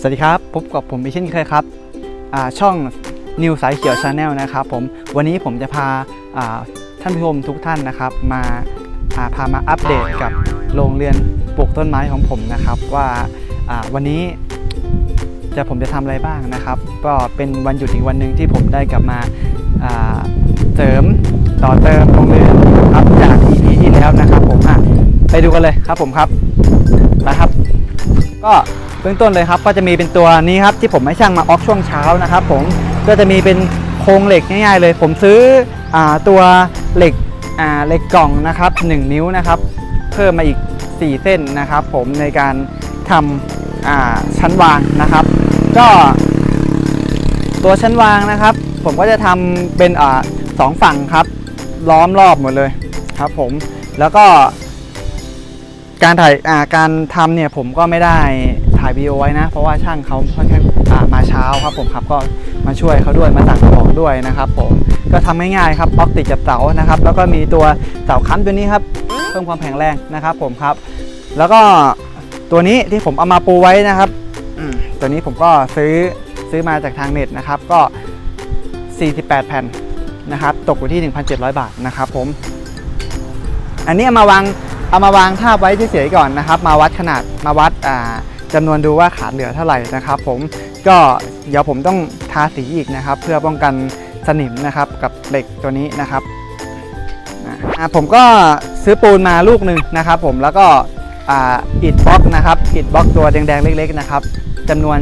สวัสดีครับ พบกับผมอีกเช่นเคยครับช่องนิวสายเขียวชาแนลนะครับผมวันนี้ผมจะพาาท่านผู้ชมทุกท่านนะครับ มาาพามาอัปเดตกับโรงเรียนปลูกต้นไม้ของผมนะครับว่าาวันนี้จะผมจะทำอะไรบ้างนะครับ ก็เป็นวันหยุดอีกวันหนึ่งที่ผมได้กลับมาาเสริมต่อเติมโรงเรียนครับจาก EP ที่แล้วนะครับผมไปดูกันเลยครับผมครับนะครับ ก็ บื้องต้นเลยครับก็จะมีเป็นตัวนี้ครับที่ผมให้ช่างมาออกช่วงเช้านะครับผมก็จะมีเป็นโครงเหล็กง่ายๆเลย ผมซื้ออตัวเหล็กเหล็กกล่องนะครับ 1 นิ้วนะครับ เพิ่มมาอีก 4 เส้นนะครับ ผมในการทำชั้นวางนะครับ ก็ตัวชั้นวางนะครับ ผมก็จะทำเป็นอสองฝั่งครับ ล้อมรอบหมดเลยครับ ผมแล้วก็การถ่ายการทำเนี่ยผมก็ไม่ได้ ถ่ายวีดีโอไว้นะ เพราะว่าช่างเขาค่อนข้างมาเช้าครับผมครับก็มาช่วยเขาด้วยมาสั่งของด้วยนะครับผมก็ทำง่ายๆครับบล็อกติดกับเสานะครับ แล้วก็มีตัวเสาค้ำตัวนี้ครับเพิ่มความแข็งแรงนะครับผมครับ แล้วก็ตัวนี้ที่ผมเอามาปูไว้นะครับตัวนี้ผมก็ซื้อซื้อมาจากทางเน็ตนะครับ ก็ 48 แผ่นนะครับ ตกอยู่ที่ 1,700 บาทนะครับผม อันนี้เอามาวางเอามาวางท่าไว้เฉยๆก่อนนะครับ มาวัดขนาดมาวัดอ่า จำนวนดูว่าขาดเหลือเท่าไหร่นะครับผมก็เดี๋ยวผมต้องทาสีอีกนะครับ เพื่อป้องกันสนิมนะครับกับเหล็กตัวนี้นะครับผมก็ซื้อปูนมาลูกหนึ่งนะครับผมแล้วก็อิฐบล็อกนะครับอิฐบล็อกตัวแดงๆเล็ก ๆนะครับจำนวน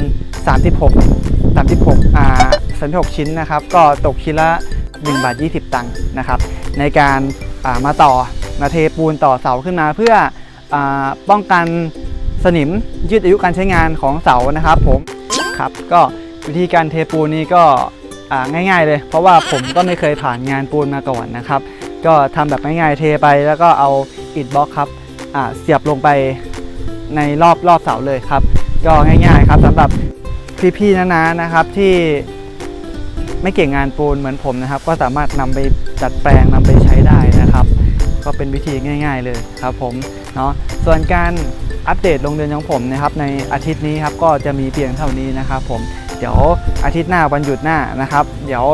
36 36อ่า36 ชิ้นนะครับ ก็ตกชิ้นละ1บาท20 ตังค์นะครับ ในการามาต่อมาเทปูนต่อเสาขึ้นมาเพื่ออป้องกัน สนิมยืดอายุการใช้งานของเสานะครับผมครับก็วิธีการเทปูนนี้ก็ง่ายๆเลย เพราะว่าผมก็ไม่เคยผ่านงานปูนมาก่อนนะครับ ก็ทำแบบง่ายๆเทไปแล้วก็เอาอิฐบล็อกครับเสียบลงไปในรอบรอบเสาเลยครับ ก็ง่ายๆครับสำหรับพี่ๆนะๆนะครับที่ไม่เก่งงานปูนเหมือนผมนะครับ ก็สามารถนำไปดัดแปลงนำไปใช้ได้นะครับ ก็เป็นวิธีง่าย ๆเลยครับผม เนาะส่วนการอัปเดตโรงเรียนของผมนะครับในอาทิตย์นี้ครับก็จะมีเพียงเท่านี้นะครับผมเดี๋ยวอาทิตย์หน้าวันหยุดหน้านะครับ เดี๋ยว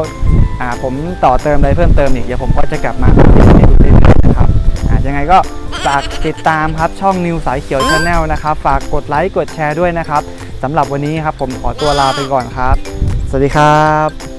ผมต่อเติมอะไรเพิ่มเติมอีกเดี๋ยวผมก็จะกลับมาอัปเดตให้ดูเรื่อยๆนะครับยังไงก็ฝากติดตามครับช่องนิวสายเขียวชาแนลนะครับฝากกดไลค์กดแชร์ด้วยนะครับสำหรับวันนี้ครับผมขอตัวลาไปก่อนครับ สวัสดีครับ